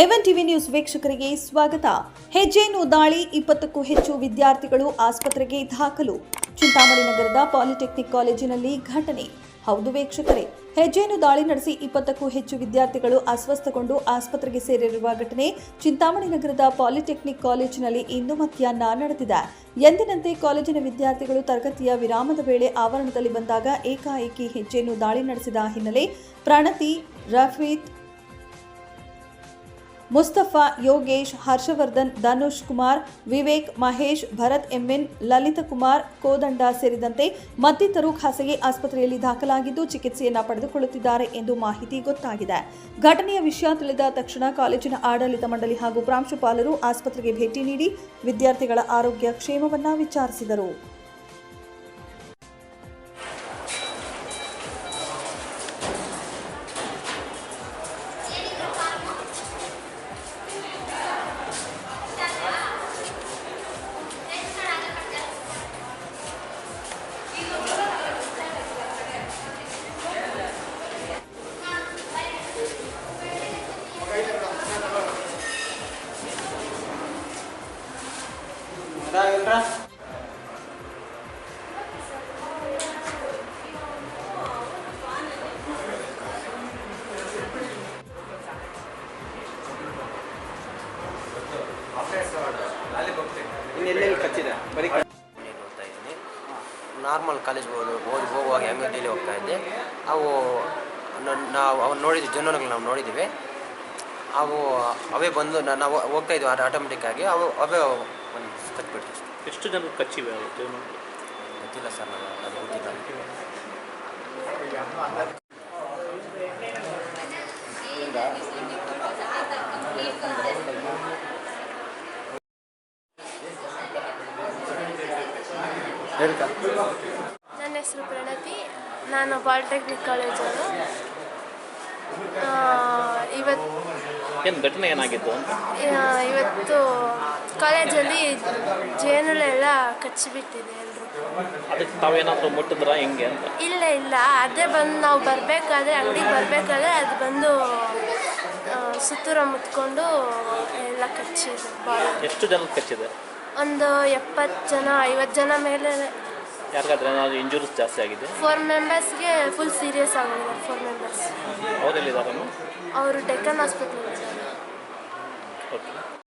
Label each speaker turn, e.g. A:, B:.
A: ಎವನ್ TV news ವೀಕ್ಷಕರಿಗೆ ಸ್ವಾಗತ. ಹೆಜ್ಜೆಯನ್ನು ದಾಳಿ, ಇಪ್ಪತ್ತಕ್ಕೂ ಹೆಚ್ಚು ವಿದ್ಯಾರ್ಥಿಗಳು ಆಸ್ಪತ್ರೆಗೆ ದಾಖಲು. ಚಿಂತಾಮಣಿ ನಗರದ ಪಾಲಿಟೆಕ್ನಿಕ್ ಕಾಲೇಜಿನಲ್ಲಿ ಘಟನೆ. ಹೌದು ವೀಕ್ಷಕರೇ, ಹೆಜ್ಜೆಯನ್ನು ದಾಳಿ ನಡೆಸಿ ಇಪ್ಪತ್ತಕ್ಕೂ ಹೆಚ್ಚು ವಿದ್ಯಾರ್ಥಿಗಳು ಅಸ್ವಸ್ಥಗೊಂಡು ಆಸ್ಪತ್ರೆಗೆ ಸೇರಿರುವ ಘಟನೆ ಚಿಂತಾಮಣಿ ನಗರದ ಪಾಲಿಟೆಕ್ನಿಕ್ ಕಾಲೇಜಿನಲ್ಲಿ ಇಂದು ಮಧ್ಯಾಹ್ನ ನಡೆದಿದೆ. ಎಂದಿನಂತೆ ಕಾಲೇಜಿನ ವಿದ್ಯಾರ್ಥಿಗಳು ತರಗತಿಯ ವಿರಾಮದ ವೇಳೆ ಆವರಣದಲ್ಲಿ ಬಂದಾಗ ಏಕಾಏಕಿ ಹೆಜ್ಜೆಯನ್ನು ದಾಳಿ ನಡೆಸಿದ ಹಿನ್ನೆಲೆ ಪ್ರಣತಿ, ರಫೀತ್ ಮುಸ್ತಫಾ, ಯೋಗೇಶ್, ಹರ್ಷವರ್ಧನ್, ಧನುಷ್ ಕುಮಾರ್, ವಿವೇಕ್, ಮಹೇಶ್, ಭರತ್ ಎಂಎನ್ ಲಲಿತ ಕುಮಾರ್, ಕೋದಂಡ ಸೇರಿದಂತೆ ಮತ್ತಿತರು ಖಾಸಗಿ ಆಸ್ಪತ್ರೆಯಲ್ಲಿ ದಾಖಲಾಗಿದ್ದು ಚಿಕಿತ್ಸೆಯನ್ನು ಪಡೆದುಕೊಳ್ಳುತ್ತಿದ್ದಾರೆ ಎಂದು ಮಾಹಿತಿ ಗೊತ್ತಾಗಿದೆ. ಘಟನೆಯ ವಿಷಯ ತಿಳಿದ ತಕ್ಷಣ ಕಾಲೇಜಿನ ಆಡಳಿತ ಮಂಡಳಿ ಹಾಗೂ ಪ್ರಾಂಶುಪಾಲರು ಆಸ್ಪತ್ರೆಗೆ ಭೇಟಿ ನೀಡಿ ವಿದ್ಯಾರ್ಥಿಗಳ ಆರೋಗ್ಯ ಕ್ಷೇಮವನ್ನ ವಿಚಾರಿಸಿದರು.
B: ಇನ್ನೆಲ್ಲೆಲ್ಲಿ ಕಚ್ಚಿದೆ? ಬರೀ
C: ಇದ್ದೀನಿ ನಾರ್ಮಲ್ ಕಾಲೇಜ್ ಹೋಗಿ ಓದಿ ಹೋಗುವಾಗ ಹೆಂಗೆ ಡೈಲಿ ಹೋಗ್ತಾ ಇದ್ದೆ. ಅವು ನಾವು ಅವ್ನು ನೋಡಿದ್ವಿ ಜನರುಗಳು ನಾವು ನೋಡಿದ್ದೀವಿ ಅವು ಅವೇ ಬಂದು ನಾವು ಹೋಗ್ತಾ ಇದ್ವಿ ಆಟೋಮೆಟಿಕ್ ಆಗಿ. ಅವು ಅವೇ ಒಂದು ಕಚ್ಬಿಡ್ತು ಅಷ್ಟೇ
D: ಎಷ್ಟು ಜನ ಕಚ್ಚಿವೆ ಅವತ್ತು
C: ಗೊತ್ತಿಲ್ಲ ಸರ್ ನನಗೆ ಅದು ಗೊತ್ತಿಲ್ಲ
B: ಹೇಳ್ಕ
E: ನನ್ನ ಹೆಸರು ಪ್ರಣತಿ ನಾನು ಪಾಲಿಟೆಕ್ನಿಕ್ ಕಾಲೇಜರು ಇವತ್ತು
D: ಏನು ಘಟನೆ ಏನಾಗಿತ್ತು?
E: ಇವತ್ತು ಕಾಲೇಜಲ್ಲಿ ಜೇನುಳೆಲ್ಲ ಕಚ್ಚಿಬಿಟ್ಟಿದೆ ಎಲ್ಲರೂ
D: ಅದಕ್ಕೆ ತಾವೇನಾದರೂ ಮುಟ್ಟಿದ್ರಾ ಹೆಂಗೆ ಅಂತ?
E: ಇಲ್ಲ ಇಲ್ಲ. ಅದೇ ಬಂದು ನಾವು ಬರಬೇಕಾದ್ರೆ ಅಂಗಡಿಗೆ ಬರಬೇಕಾದ್ರೆ ಅದು ಬಂದು ಆ, ಸುತ್ತೂರ ಮುತ್ಕೊಂಡು ಎಲ್ಲ ಕಚ್ಚಿದೆ ಬಾಡಿ
D: ಎಷ್ಟು ಜನ ಕಚ್ಚಿದೆ?
E: ಒಂದು ಎಪ್ಪತ್ತು ಜನ ಐವತ್ತು ಜನ ಮೇಲೆ.
D: ಯಾರಿಗಾದ್ರೆ ಏನಾದರೂ ಇಂಜುರೀಸ್ ಜಾಸ್ತಿ ಆಗಿದೆ
E: ಫೋರ್ ಮೆಂಬರ್ಸ್ಗೆ ಫುಲ್ ಸೀರಿಯಸ್ ಆಗಿದೆ ಫೋರ್ ಮೆಂಬರ್ಸ್ ಅವರು ಡೆಕ್ಕನ್ ಹಾಸ್ಪಿಟ್ಲ್
D: ಓಕೆ.